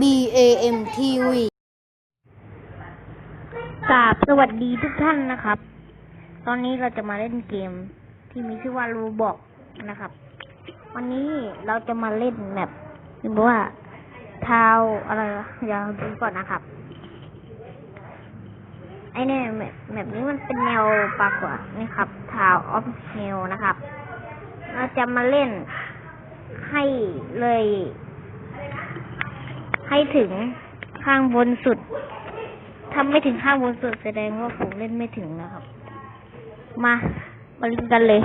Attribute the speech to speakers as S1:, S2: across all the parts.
S1: B A M T V
S2: กราบสวัสดีทุกท่านนะครับ ตอนนี้เราจะมาเล่นเกมที่มีชื่อว่ารูบอกนะครับ วันนี้เราจะมาเล่นแมปหรือว่าเท้าอะไรวะเดี๋ยวดูก่อนนะครับ ไอเนี่ยแมปแมปนี้มันเป็นแนวปากกว่านี่ครับเท้าออฟเฮลนะครับ เราจะมาเล่นให้เลย ให้ถึงข้างบนสุดทำไม่ถึงข้างบนสุดแสดงว่าผมเล่นไม่ถึงนะครับ มามาเล่นกันเลย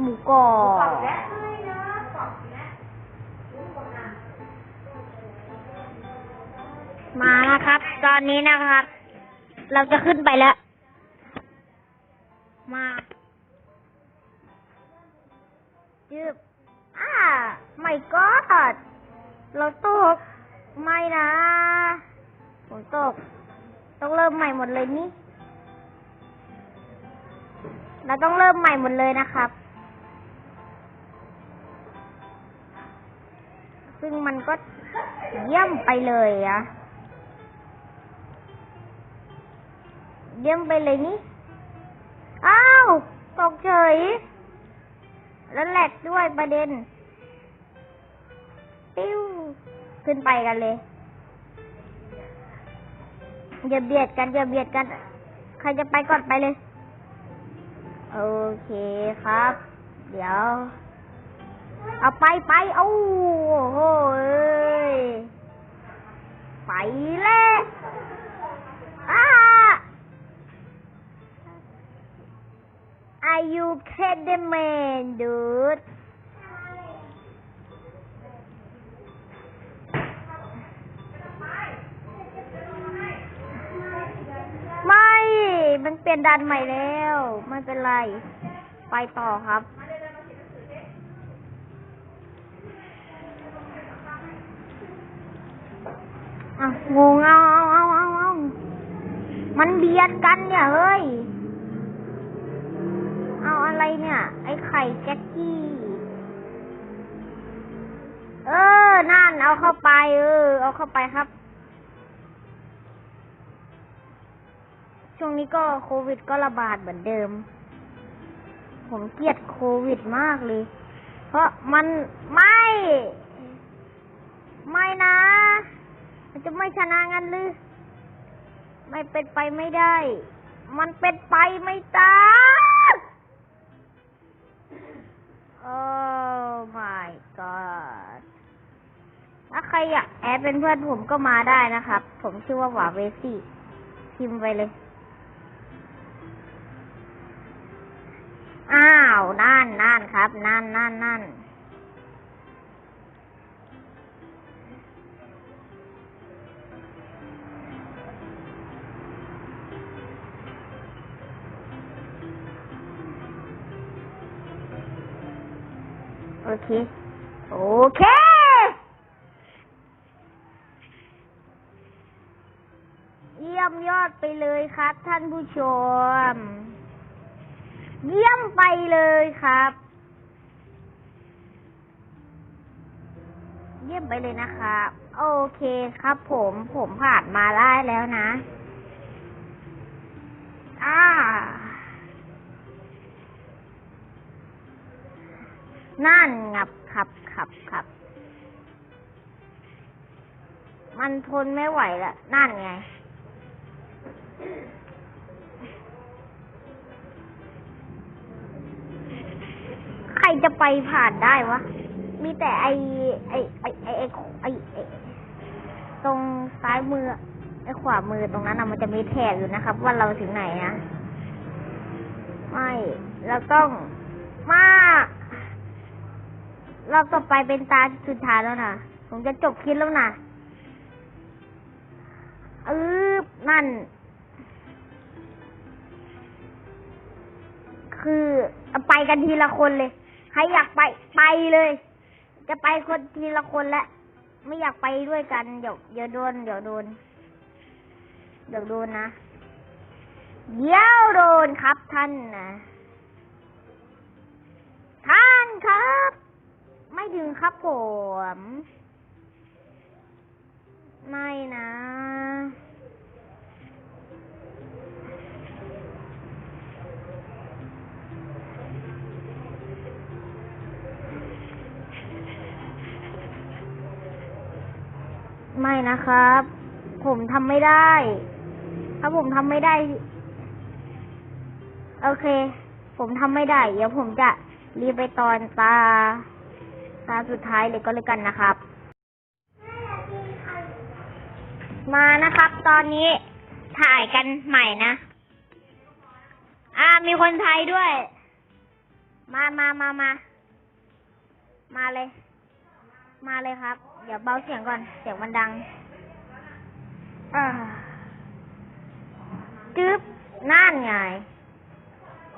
S2: หมูกรอบ อนนี้นะครับ เราจะขึ้นไปแล้ว มาจึบอ่าไม่กอดเราตก ไม่นะฝนตก ต้องเริ่มใหม่หมดเลยนี่ เราต้องเริ่มใหม่หมดเลยนะครับซึ่งมันก็เยี่ยมไปเลยอะ เยี่ยมไปเลยนี่ อ้าว ตกเฉย แล้วแหลกด้วยประเด็น ปิ้ว ขึ้นไปกันเลย อย่าเบียดกันอย่าเบียดกัน ใครจะไปก่อนไปเลย โอเคครับ เดี๋ยว เอาไปไปเอาโอ้ยไปแล้ว Are you kidding me dude ไม่ มันเปลี่ยนดันใหม่แล้ว ไม่เป็นไร ไปต่อครับ อะงงเอาเอาเอาเอาเอามันเบียดกันเนี่ยเฮ้ย เอาอะไรเนี่ย ไอ้ไข่แจ็คกี้ เออ นั่น เอาเข้าไป เออ เอาเข้าไปครับ ช่วงนี้ก็โควิดก็ระบาดเหมือนเดิม ผมเกลียดโควิดมากเลย เพราะมันไม่ ไม่นะ มันจะไม่ชนะงันหรือไม่เป็นไปไม่ได้ มันเป็นไปไม่ได้ โอ้ my god ถ้าใครอยากแอดเป็นเพื่อนผมก็มาได้นะครับ ผมชื่อว่าหวาเวซี่พิมพ์ไปเลย อ้าว นั่นนั่นครับ นั่นนั่นนั่น โอเค โอเค เยี่ยมยอดไปเลยครับ ท่านผู้ชม เยี่ยมไปเลยครับ เยี่ยมไปเลยนะครับ โอเคครับผมผมผ่านมาได้แล้วนะ อ่า นั่นงับขับขับขับ มันทนไม่ไหวละนั่นไง ใครจะไปผ่านได้วะ มีแต่ไอไอไอไอไอไอตรงซ้ายมือไอขวามือตรงนั้นนะมันจะมีแถบอยู่นะครับ ว่าเราถึงไหนนะไม่เราต้องมา รอบต่อไปเป็นตาสุดท้ายแล้วนะผมจะจบคลิปแล้วนะอืบนั่น คือไปกันทีละคนเลยใครอยากไปไปเลย จะไปคนทีละคนและ ไม่อยากไปด้วยกันเดี๋ยวเดี๋ยวโดน เดี๋ยวโดน เดี๋ยวโดนนะเดี๋ยวโดนครับท่านนะท่านครับ ไม่ถึงครับผม ไม่นะ ไม่นะครับ ผมทำไม่ได้ ถ้าผมทำไม่ได้ โอเค ผมทำไม่ได้ เดี๋ยวผมจะรีบไปตอนตา ตาสุดท้ายเลยก็เลยกันนะครับ มานะครับ ตอนนี้ถ่ายกันใหม่นะ อ่า มีคนไทยด้วย มามามามา มาเลย มาเลยครับ เดี๋ยวเบาเสียงก่อน เสียงมันดังอ่าจึ๊บนั่นไง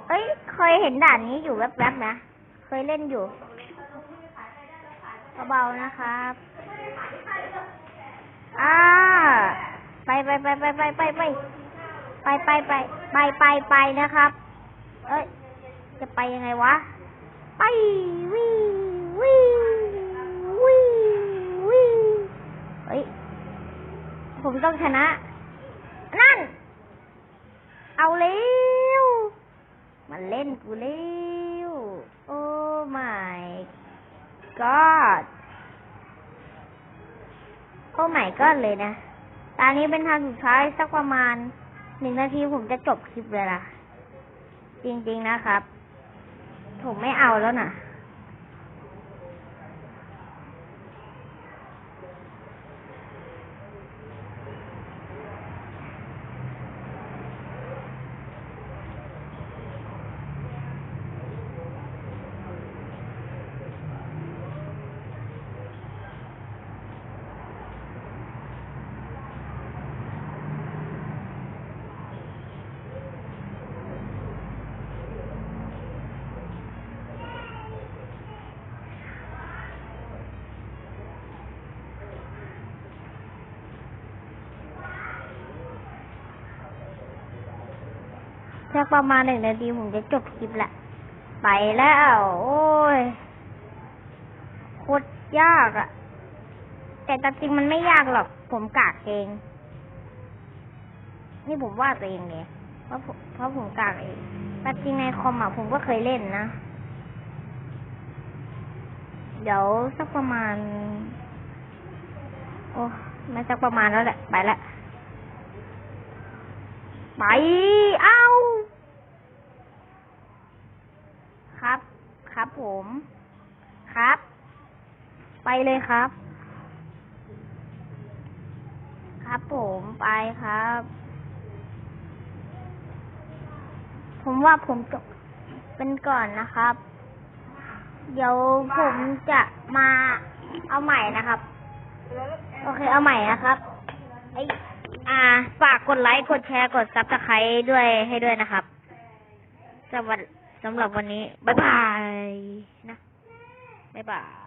S2: เอ้ย เคยเห็นด่านนี้อยู่แวบๆนะ เคยเล่นอยู่ เบาๆนะครับ อ่า ไปไปไปไปไปไปไปไปไปไปไปไปไปนะครับ เอ้ย จะไปยังไงวะ ไปวิวิวิวิเฮ้ย ผมต้องชนะ นั่น เอาเร็วมันเล่นกูเร็ว โอ้ my god โอ้ไม่ก็เลยนะ ตอนนี้เป็นทางสุดท้ายสักประมาณหนึ่งนาทีผมจะจบคลิปเลยล่ะ จริงๆนะครับ ผมไม่เอาแล้วนะ สักประมาณหนึ่งนาทีผมจะจบคลิปละ ไปแล้ว โอ้ยโคตรยากอะแต่ตจริงมันไม่ยากหรอก ผมกากเอง นี่ผมว่าตัวเองเนี่ยเพราะเพราะผมกากเองแต่จริงในคอมอะผมก็เคยเล่นนะ เดี๋ยวสักประมาณ โอ้ไม่สักประมาณแล้วแหละ ไปละ ไปเอา ครับ ครับผม ครับ ไปเลยครับ ครับผมไปครับ ผมว่าผมจบเป็นก่อนนะครับ เดี๋ยวผมจะมาเอาใหม่นะครับ โอเคเอาใหม่นะครับไออ่า ฝากกดไลค์ กดแชร์ กดซับสไครต์ด้วยให้ด้วยนะครับสำหรับ สำหรับวันนี้ บ๊ายบายนะบ๊ายบาย